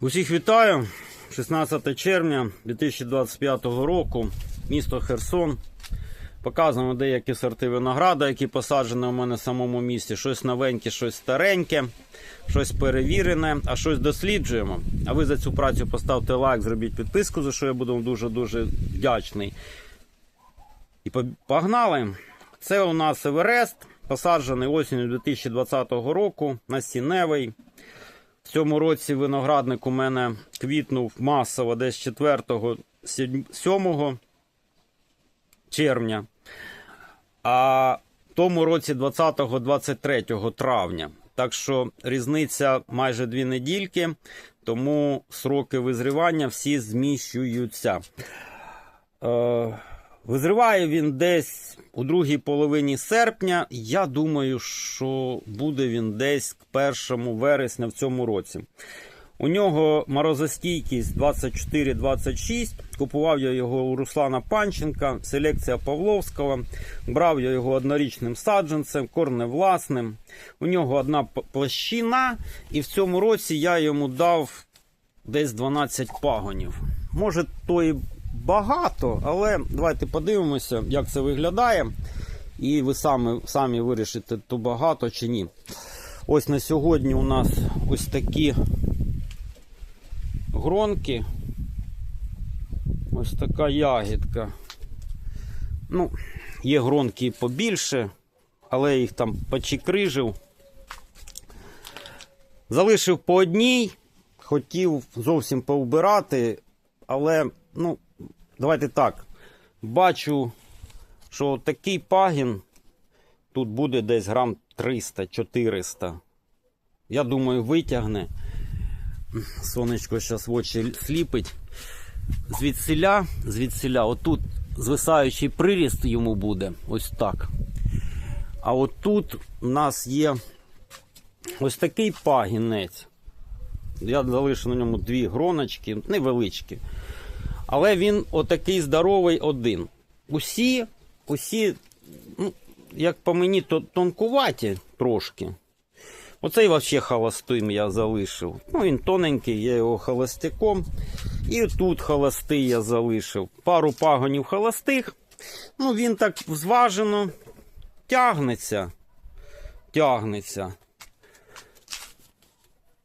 Усіх вітаю. 16 червня 2025 року. Місто Херсон. Показуємо деякі сорти винограда, які посаджені у мене в самому місті. Щось новеньке, щось стареньке, щось перевірене, а щось досліджуємо. А ви за цю працю поставте лайк, зробіть підписку, за що я буду дуже-дуже вдячний. І погнали. Це у нас Еверест, посаджений осінню 2020 року, насінневий. Цьому році виноградник у мене квітнув масово десь 4-7 червня, а в тому році 20-23 травня. Так що різниця майже дві недільки, тому сроки визрівання всі зміщуються. Е, Визриває він десь у другій половині серпня. Я думаю, що буде він десь к 1 вересня в цьому році. У нього морозостійкість 24-26. Купував я його у Руслана Панченка, селекція Павловського. Брав я його однорічним саджанцем, корневласним. У нього одна площина, і в цьому році я йому дав десь 12 пагонів. Може, то і багато, але давайте подивимося, як це виглядає. І ви самі, самі вирішите, то багато чи ні. Ось на сьогодні у нас ось такі гронки. Ось така ягідка. Ну, є гронки побільше, але їх там почекрижив. Залишив по одній, хотів зовсім повбирати, але, ну, давайте так. Бачу, що такий пагін тут буде десь грам 300-400. Я думаю, витягне. Сонечко зараз в очі сліпить. Звідсиля, звідсиля, отут звисаючий приріст йому буде. Ось так. А отут у нас є ось такий пагінець. Я залишу на ньому дві гроночки, невеличкі. Але він отакий здоровий один. Усі, усі, ну, як по мені, то тонкуваті трошки. Оцей взагалі холостим я залишив. Ну, він тоненький, я його холостяком. І тут холостий я залишив. Пару пагонів холостих. Ну, він так зважено тягнеться. Тягнеться.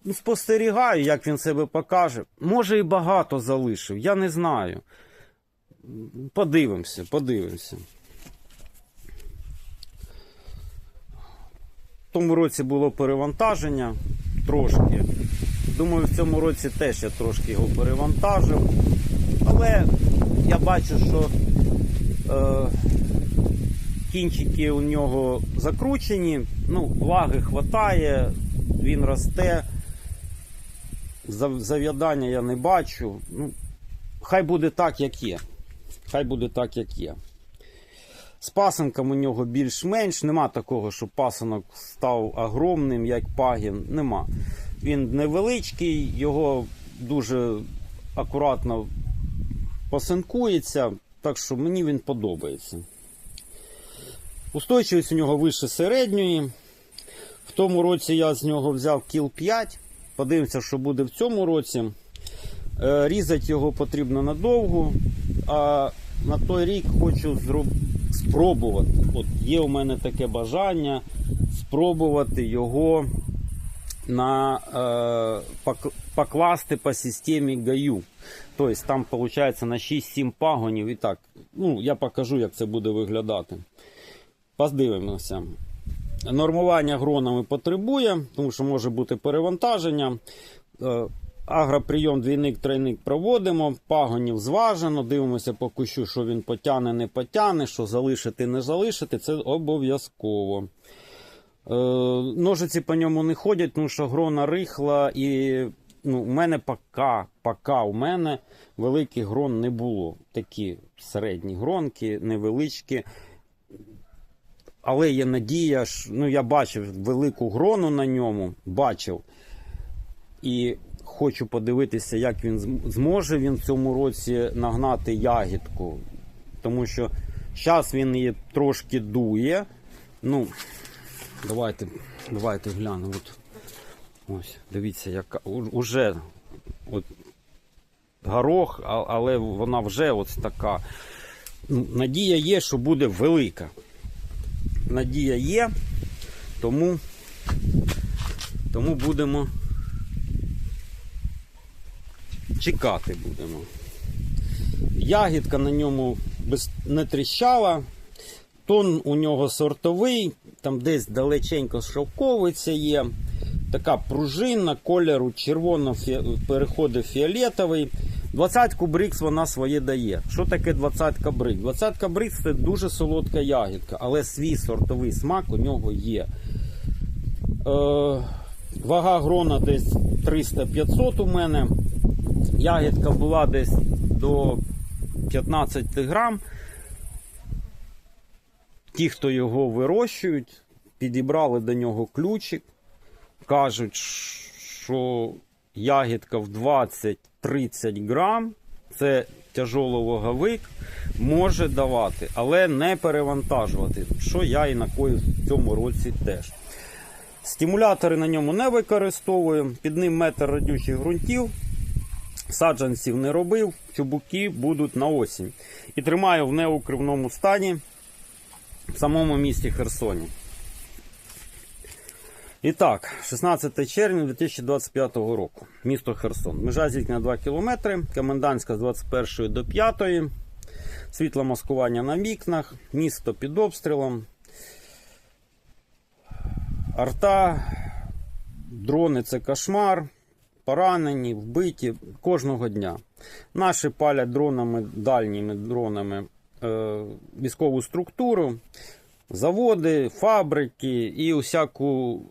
Ну, Спостерігаю, як він себе покаже. Може і багато залишив, я не знаю. Подивимося, подивимося. В тому році було перевантаження трошки. Думаю, в цьому році теж я трошки його перевантажив. Але я бачу, що е, кінчики у нього закручені, ну, влаги хватає, він росте. Зав- Зав'ядання я не бачу. Ну, хай буде так, як є. Хай буде так, як є. З пасенком у нього більш-менш. Нема такого, що пасенок став огромним, як пагін. Нема. Він невеличкий, його дуже акуратно посинкується, так що мені він подобається. Устойчивість у нього вище середньої. В тому році я з нього взяв кіл 5. Подивимося, що буде в цьому році. Е, Різати його потрібно надовго. А на той рік хочу спробувати. От є у мене таке бажання спробувати його на, е, пок- покласти по системі ГАЮ. Тобто там виходить на 6-7 пагонів. І так, ну, я покажу, як це буде виглядати. Подивимося. Нормування гронами потребує, тому що може бути перевантаження. Е, Агроприйом двійник тройник проводимо, пагонів зважено, дивимося по кущу, що він потягне, не потягне, що залишити, не залишити. Це обов'язково. Е, ножиці по ньому не ходять, тому що грона рихла і ну, у мене пока, пока у мене великих грон не було. Такі середні гронки, невеличкі. Але є надія, ну я бачив велику грону на ньому, бачив. І хочу подивитися, як він зможе він в цьому році нагнати ягідку. Тому що зараз він її трошки дує. Ну, давайте, давайте глянемо. От, ось, дивіться, яка уже от, горох, але вона вже ось така. Ну, Надія є, що буде велика. Надія є, тому, тому будемо чекати будемо. Ягідка на ньому без, не тріщала. Тон у нього сортовий, там десь далеченько шовковиця є. Така пружинна, кольору червоно переходить фіолетовий. 20-ку брикс вона своє дає. Що таке 20-ка брикс? 20-ка брикс це дуже солодка ягідка, але свій сортовий смак у нього є. Е, вага грона десь 300-500 у мене. Ягідка була десь до 15 грам. Ті, хто його вирощують, підібрали до нього ключик. Кажуть, що ягідка в 20-30 грам, це тяжоловаговик, може давати, але не перевантажувати, що я і накоїв в цьому році теж. Стимулятори на ньому не використовую, під ним метр радючих ґрунтів. Саджанців не робив, чубуки будуть на осінь. І тримаю в неукривному стані в самому місті Херсоні. І так, 16 червня 2025 року. Місто Херсон. Межа зіткнення 2 км, комендантська з 21 до 5. Світло маскування на вікнах, місто під обстрілом. Арта, дрони це кошмар, поранені, вбиті кожного дня. Наші палять дронами, дальніми дронами е, військову структуру, заводи, фабрики і усяку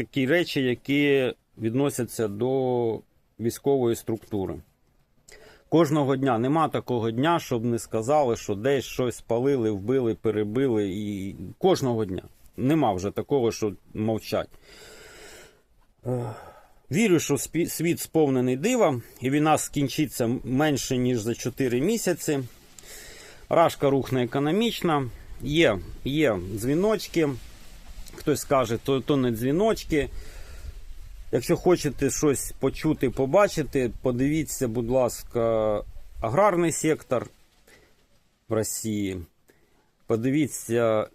такі речі, які відносяться до військової структури. Кожного дня нема такого дня, щоб не сказали, що десь щось спалили, вбили, перебили. І кожного дня. Нема вже такого, що мовчать. Е, Вірю, що світ сповнений дива, і війна скінчиться менше, ніж за 4 місяці. Рашка рухне економічна. Є, є дзвіночки. Хтось скаже, то, то не дзвіночки. Якщо хочете щось почути, побачити, подивіться, будь ласка, аграрний сектор в Росії. Подивіться,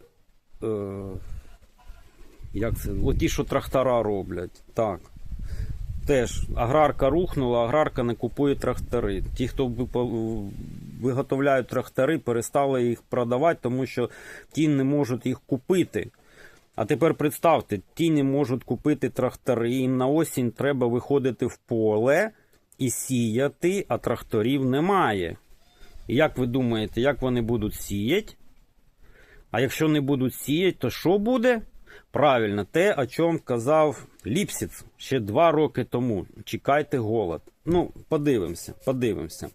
е, як це? От ті, що трактора роблять. Так. Теж аграрка рухнула, аграрка не купує трактори. Ті, хто виготовляють трактори, перестали їх продавати, тому що ті не можуть їх купити. А тепер представте, ті не можуть купити трактори, їм на осінь треба виходити в поле і сіяти, а тракторів немає. І як ви думаєте, як вони будуть сіяти? А якщо не будуть сіяти, то що буде? Правильно, те, о чому казав Ліпсіц ще два роки тому. Чекайте голод. Ну, подивимося, подивимося.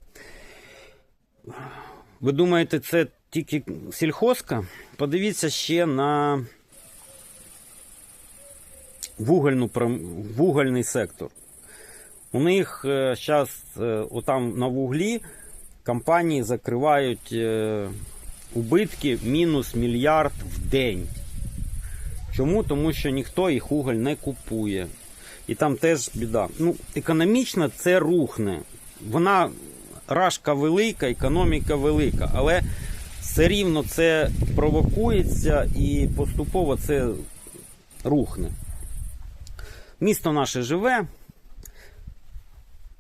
Ви думаєте, це тільки сільхозка? Подивіться ще на вугільну, пром- вугільний сектор. У них зараз отам на вуглі компанії закривають е, убитки мінус мільярд в день. Чому? Тому що ніхто їх уголь не купує. І там теж біда. Ну, економічно це рухне. Вона рашка велика, економіка велика, але все рівно це провокується і поступово це рухне. Місто наше живе.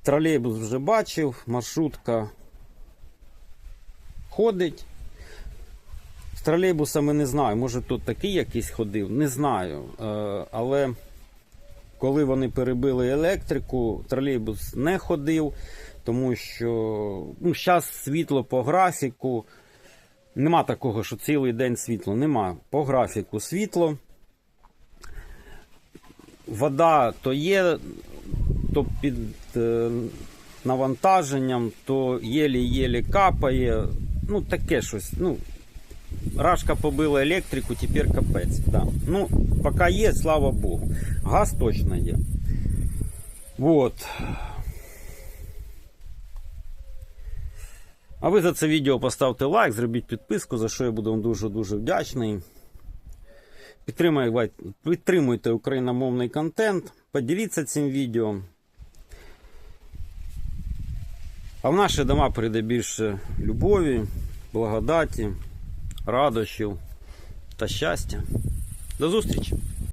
Тролейбус вже бачив, маршрутка ходить. З тролейбусами не знаю, може тут такий якийсь ходив, не знаю. Е, але коли вони перебили електрику, тролейбус не ходив, тому що ну, зараз світло по графіку. Нема такого, що цілий день світло. Нема. По графіку світло. Вода то є, то під е, навантаженням, то єлі-єлі капає. Ну, таке щось. Ну, Рашка побила електрику, тепер капець. Да. Ну, поки є, слава Богу. Газ точно є. Вот. А ви за це відео поставте лайк, зробіть підписку, за що я буду вам дуже-дуже вдячний. Підтримуйте, підтримуйте україномовний контент, поділіться цим відео. А в наші дома прийде більше любові, благодаті, радощів та щастя. До зустрічі!